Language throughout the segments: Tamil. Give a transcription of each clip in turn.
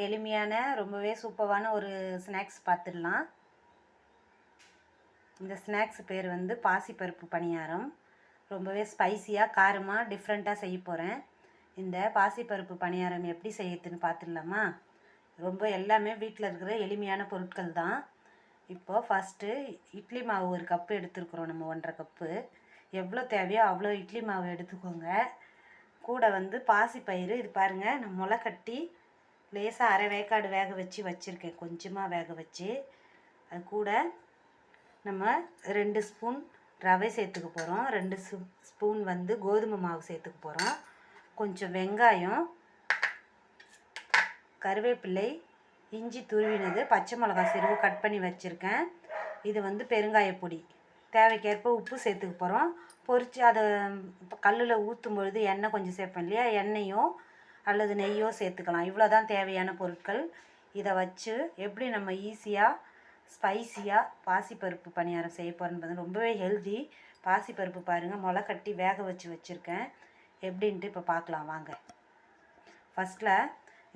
எளிமையான ரொம்பவே சூப்பரான ஒரு ஸ்நாக்ஸ் பார்த்துடலாம் இந்த ஸ்நாக்ஸ் பேர் வந்து பாசிப்பருப்பு பணியாரம். ரொம்பவே ஸ்பைசியாக காரமாக டிஃப்ரெண்ட்டாக செய்ய போகிறேன் இந்த பாசிப்பருப்பு பணியாரம் எப்படி செய்யறதுன்னு பார்த்துடலாமா ரொம்ப எல்லாமே வீட்டில் இருக்கிற எளிமையான பொருட்கள் தான். இப்போது ஃபஸ்ட்டு இட்லி மாவு ஒரு கப்பு எடுத்துருக்குறோம் நம்ம ஒன்றரை கப்பு எவ்வளோ தேவையோ அவ்வளோ இட்லி மாவு எடுத்துக்கோங்க. கூட வந்து பாசிப்பயிறு இது பாருங்கள் நம்ம முளை கட்டி லேசாக அரை வேக்காடு வேக வச்சு வச்சுருக்கேன். கொஞ்சமாக வேக வச்சு. அது கூட நம்ம ரெண்டு ஸ்பூன் ரவை சேர்த்துக்க போகிறோம் ரெண்டு ஸ்பூன் வந்து கோதுமை மாவு சேர்த்துக்க போகிறோம் கொஞ்சம் வெங்காயம் கருவேப்பிலை இஞ்சி துருவினது பச்சை மிளகா சிறுவு கட் பண்ணி வச்சுருக்கேன். இது வந்து பெருங்காய பொடி. தேவைக்கேற்ப உப்பு சேர்த்துக்க போகிறோம் பொரித்து அதை கல்லில் ஊற்றும் பொழுது எண்ணெய் கொஞ்சம் சேர்ப்பேன் இல்லையா? எண்ணெயும் அல்லது நெய்யோ சேர்த்துக்கலாம். இவ்வளோ தான் தேவையான பொருட்கள். இதை வச்சு எப்படி நம்ம ஈஸியாக ஸ்பைசியாக பாசிப்பருப்பு பணியாரம் செய்ய போகிறேன்னு ரொம்பவே ஹெல்தி. பாசிப்பருப்பு பாருங்கள் முளை கட்டி வேக வச்சு வச்சுருக்கேன். எப்படின்ட்டு இப்போ பார்க்கலாம் வாங்க. ஃபஸ்ட்டில்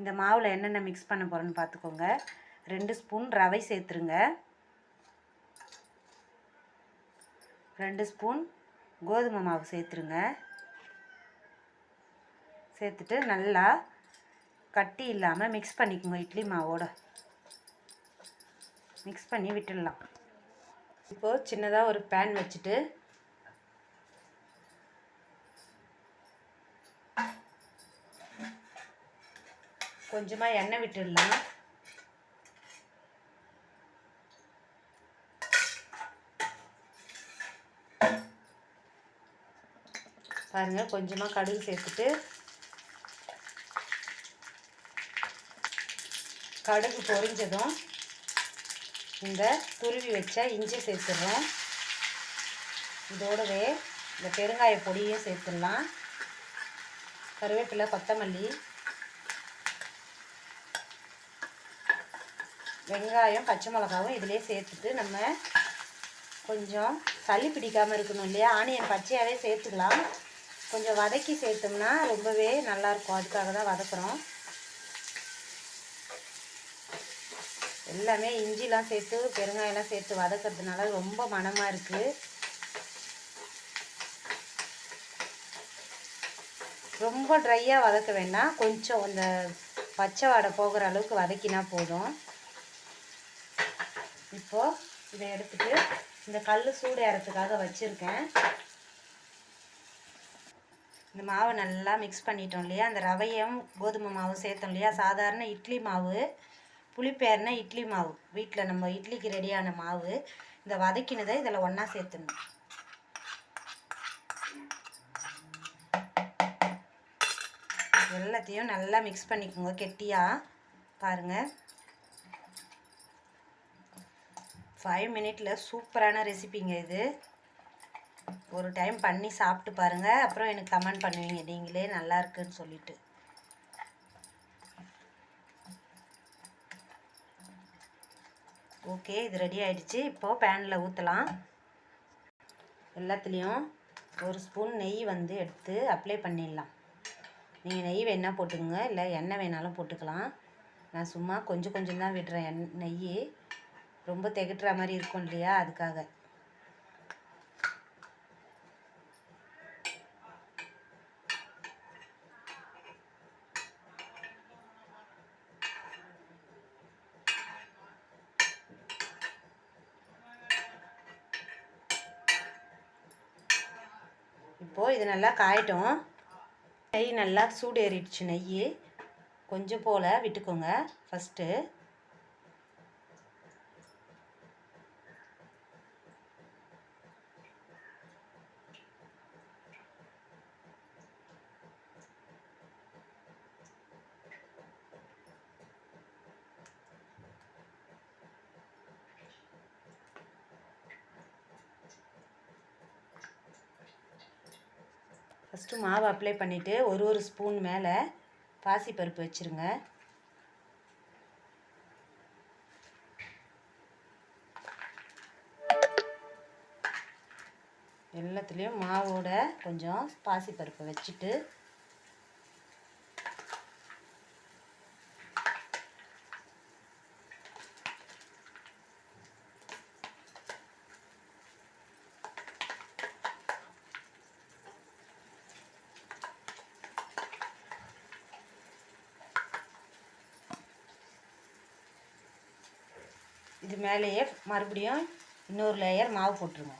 இந்த மாவில் என்னென்ன மிக்ஸ் பண்ண போகிறோன்னு பார்த்துக்கோங்க ரெண்டு ஸ்பூன் ரவை சேர்த்துருங்க. ரெண்டு ஸ்பூன் கோதுமை மாவு சேர்த்துருங்க. சேர்த்துட்டு நல்லா கட்டி இல்லாமல் மிக்ஸ் பண்ணிக்கோங்க இட்லி மாவோட. மிக்ஸ் பண்ணி விட்டுடலாம். இப்போது சின்னதாக ஒரு பேன் வச்சுட்டு கொஞ்சமாக எண்ணெய் விட்டுடலாம். பாருங்கள் கொஞ்சமாக கடுகு சேர்த்துட்டு கடுகு பொரிஞ்சதும் இந்த துருவி வச்ச இஞ்சி சேர்த்துடுறோம் இதோடவே இந்த பெருங்காய பொடியும் சேர்த்துடலாம். கருவேப்பிலை கொத்தமல்லி வெங்காயம் பச்சை மிளகாவும் இதிலே சேர்த்துட்டு நம்ம கொஞ்சம் சளி பிடிக்காமல் இருக்கணும் இல்லையா? ஆனியன் பச்சையாகவே சேர்த்துக்கலாம். கொஞ்சம் வதக்கி சேர்த்தோம்னா ரொம்பவே நல்லாயிருக்கும் அதுக்காக தான் வதக்குறோம். எல்லாமே இஞ்சிலாம் சேர்த்து பெருங்காயெல்லாம் சேர்த்து வதக்கிறதுனால ரொம்ப மணமாக இருக்குது ரொம்ப ட்ரையாக வதக்க வேண்டாம். கொஞ்சம் அந்த பச்சை வாடை போகிற அளவுக்கு வதக்கினா போதும். இப்போது இதை எடுத்துட்டு இந்த கல் சூடு ஏறத்துக்காக வச்சுருக்கேன். இந்த மாவை நல்லா மிக்ஸ் பண்ணிட்டோம் இல்லையா? அந்த ரவையும் கோதுமை மாவும் சேர்த்தோம் இல்லையா? சாதாரண இட்லி மாவு. புளிப்பேர்னா இட்லி மாவு. வீட்டில் நம்ம இட்லிக்கு ரெடியான மாவு. இந்த வதக்கினதை இதில் ஒன்றா சேர்த்துணும். எல்லாத்தையும் நல்லா மிக்ஸ் பண்ணிக்கோங்க. கெட்டியாக பாருங்கள் ஃபைவ் மினிட்டில் சூப்பரான ரெசிபிங்க இது. ஒரு டைம் பண்ணி சாப்பிட்டு பாருங்கள் அப்புறம் எனக்கு கமெண்ட் பண்ணுவீங்க. நீங்களே நல்லா இருக்குன்னு சொல்லிட்டு. ஓகே இது ரெடி ஆகிடுச்சு இப்போது பேனில் ஊற்றலாம் எல்லாத்துலேயும் ஒரு ஸ்பூன் நெய் வந்து எடுத்து அப்ளை பண்ணிடலாம். நீங்கள் நெய் வேணால் போட்டுக்கோங்க இல்லை எண்ணெய் வேணாலும் போட்டுக்கலாம். நான் சும்மா கொஞ்சம் கொஞ்சம் தான் விடுறேன் எண் நெய் ரொம்ப திகட்டுற மாதிரி இருக்கும் இல்லையா அதுக்காக. இப்போது இது நல்லா காயட்டும். நெய் நல்லா சூடு ஏறிடுச்சு நெய் கொஞ்சம் போல் விட்டுக்கோங்க. ஃபஸ்ட்டு ஃபஸ்ட்டு மாவு அப்ளை பண்ணிவிட்டு ஒரு ஒரு ஸ்பூன் மேலே பாசிப்பருப்பு வச்சுருங்க. எல்லாத்துலேயும் மாவோட கொஞ்சம் பாசிப்பருப்பை வச்சுட்டு இது மேலேயே மறுபடியும் இன்னொரு லேயர் மாவு போட்டுருங்க.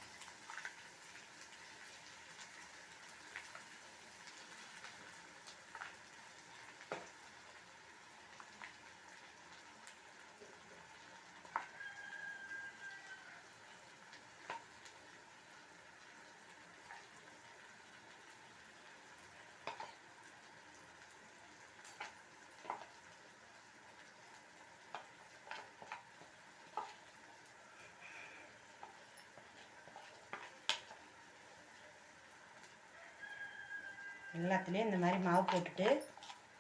எல்லாத்துலேயும் இந்த மாதிரி மாவு போட்டுட்டு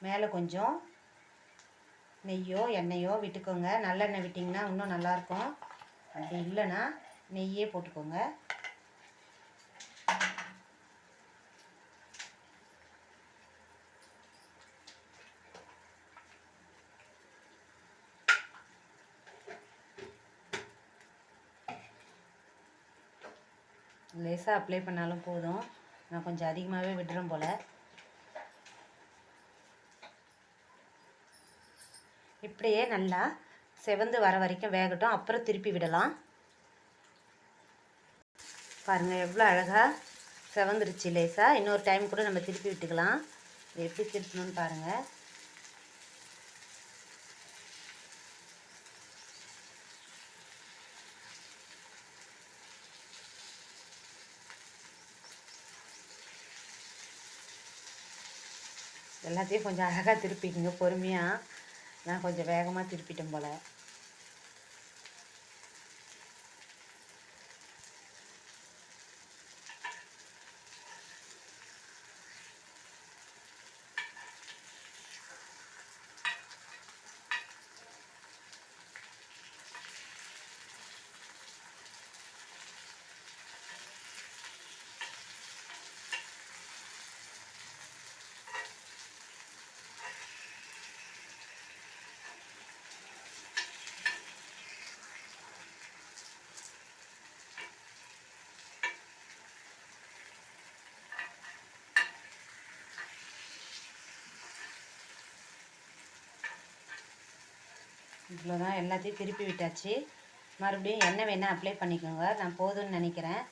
மேலே கொஞ்சம் நெய்யோ எண்ணெயோ விட்டுக்கோங்க. நல்லெண்ணெய் விட்டிங்கன்னா இன்னும் நல்லாயிருக்கும். அப்படி இல்லைன்னா நெய்யே போட்டுக்கோங்க. லேசாக அப்ளை பண்ணாலும் போதும். நான் கொஞ்சம் அதிகமாகவே விடுறேன் போல். இப்படியே நல்லா செவந்து வர வரைக்கும் வேகட்டும். அப்புறம் திருப்பி விடலாம். பாருங்கள் எவ்வளோ அழகாக செவந்துருச்சு லேசாக இன்னொரு டைம் கூட நம்ம திருப்பி விட்டுக்கலாம். எப்படி திருப்பணும்னு பாருங்கள் எல்லாத்தையும் கொஞ்சம் அழகாக திருப்பிக்கங்க பொறுமையாக நான் கொஞ்சம் வேகமாக திருப்பிட்டேன் போல். இவ்வளோதான் எல்லாத்தையும் திருப்பி விட்டாச்சு. மறுபடியும் எண்ணெய் வேணால் அப்ளை பண்ணிக்கோங்க. நான் போதும்னு நினைக்கிறேன்.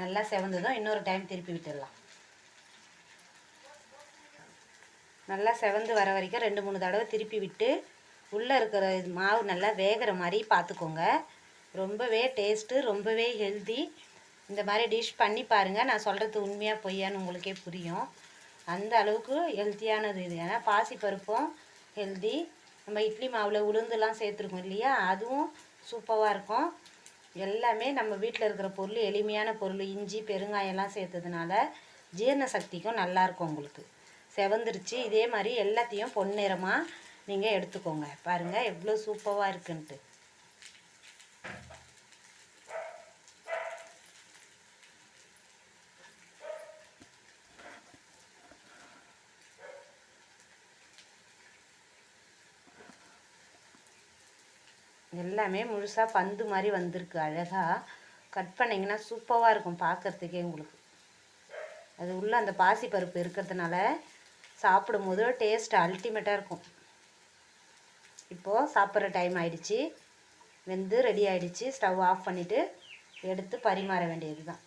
நல்லா செவந்ததும் இன்னொரு டைம் திருப்பி விட்டுடலாம். நல்லா செவந்து வர வரைக்கும் ரெண்டு மூணு தடவை திருப்பி விட்டு உள்ளே இருக்கிற மாவு நல்லா வேகிற மாதிரி பார்த்துக்கோங்க. ரொம்பவே டேஸ்ட்டு ரொம்பவே ஹெல்தி இந்த மாதிரி டிஷ் பண்ணி பாருங்கள் நான் சொல்கிறது உண்மையாக பொய்யான்னு உங்களுக்கே புரியும். அந்த அளவுக்கு ஹெல்த்தியானது இது. ஏன்னா பாசி பருப்பும் ஹெல்தி நம்ம இட்லி மாவில் உளுந்துலாம் சேர்த்துருக்கோம் இல்லையா? அதுவும் சூப்பராக இருக்கும். எல்லாமே நம்ம வீட்டில் இருக்கிற பொருள் எளிமையான பொருள் இஞ்சி பெருங்காயம்லாம் சேர்த்ததுனால ஜீரண சக்திக்கும் நல்லாயிருக்கும் உங்களுக்கு. செவந்துருச்சு. இதே மாதிரி எல்லாத்தையும் பொன்னிறமாக நீங்கள் எடுத்துக்கோங்க. பாருங்கள் எவ்வளோ சூப்பராக இருக்குன்ட்டு. எல்லாமே முழுசாக பந்து மாதிரி வந்திருக்கு. அழகாக கட் பண்ணிங்கன்னா சூப்பராக இருக்கும் பார்க்குறதுக்கே உங்களுக்கு. அது உள்ளே அந்த பாசி பருப்பு இருக்கிறதுனால சாப்பிடும் போது டேஸ்ட் அல்டிமேட்டாக இருக்கும். இப்போது சாப்பிட்ற டைம் ஆயிடுச்சு. வெந்து ரெடி ஆகிடுச்சு ஸ்டவ் ஆஃப் பண்ணிவிட்டு எடுத்து பரிமாற வேண்டியது தான்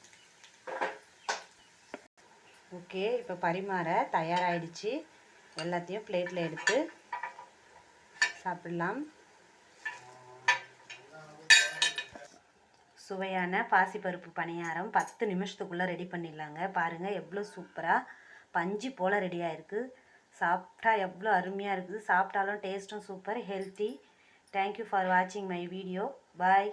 ஓகே இப்போ பரிமாற தயாராகிடுச்சு எல்லாத்தையும் பிளேட்டில் எடுத்து சாப்பிடலாம். சுவையான பாசிப்பருப்பு பணியாரம் பத்து நிமிஷத்துக்குள்ளே ரெடி பண்ணிடலாங்க. பாருங்கள் எவ்வளோ சூப்பராக பஞ்சு போல் ரெடியாகிருக்கு சாப்பிட்டா எவ்வளோ அருமையாக இருக்குது. சாப்பிட்டாலும் டேஸ்ட்டும் super healthy thank you for வாட்சிங் மை வீடியோ பாய்